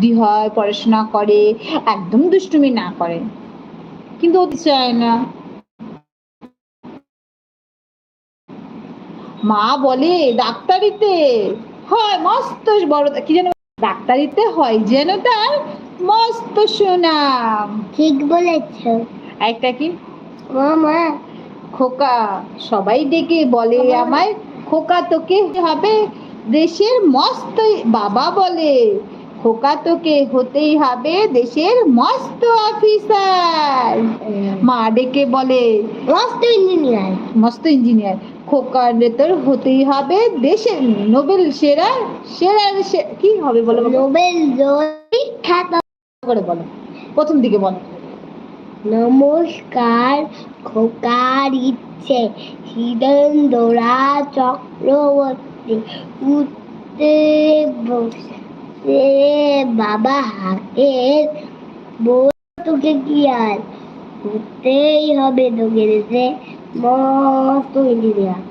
বুদ্ধি হয় পড়াশোনা করে একদম দুষ্টুমি না করে। কিন্তু ও চায় না। মা বলে ডাক্তারিতে হয় মস্ত বড় কি যেন ডাক্তারিতে হয় যেন তার মস্ত সুনাম। ঠিক বলেছ। একটা কি? মামা খোকা। সবাই ডেকে বলে আমায় খোকা তোকে হবে দেশের মস্ত বাবা বলে খোকা তোকে হতেই হবে দেশের মস্ত অফিসার। মা ডেকে বলে মস্ত ইঞ্জিনিয়ার। মস্ত ইঞ্জিনিয়ার খোকার তোর হতেই হবে দেশের নোবেল সেরা সেরা কি হবে বলো নোবেল জয়ী খ্যাত। করে বলো প্রথম দিকে বলো। নমস্কার খোকার ইচ্ছে হিরণদোড়া চক্রবর্তী উঠতে বসে বাবা হাতের বই তোকে কি আর ঘুরতেই হবে তোকে দেশে মস্ত ইঞ্জিনিয়ার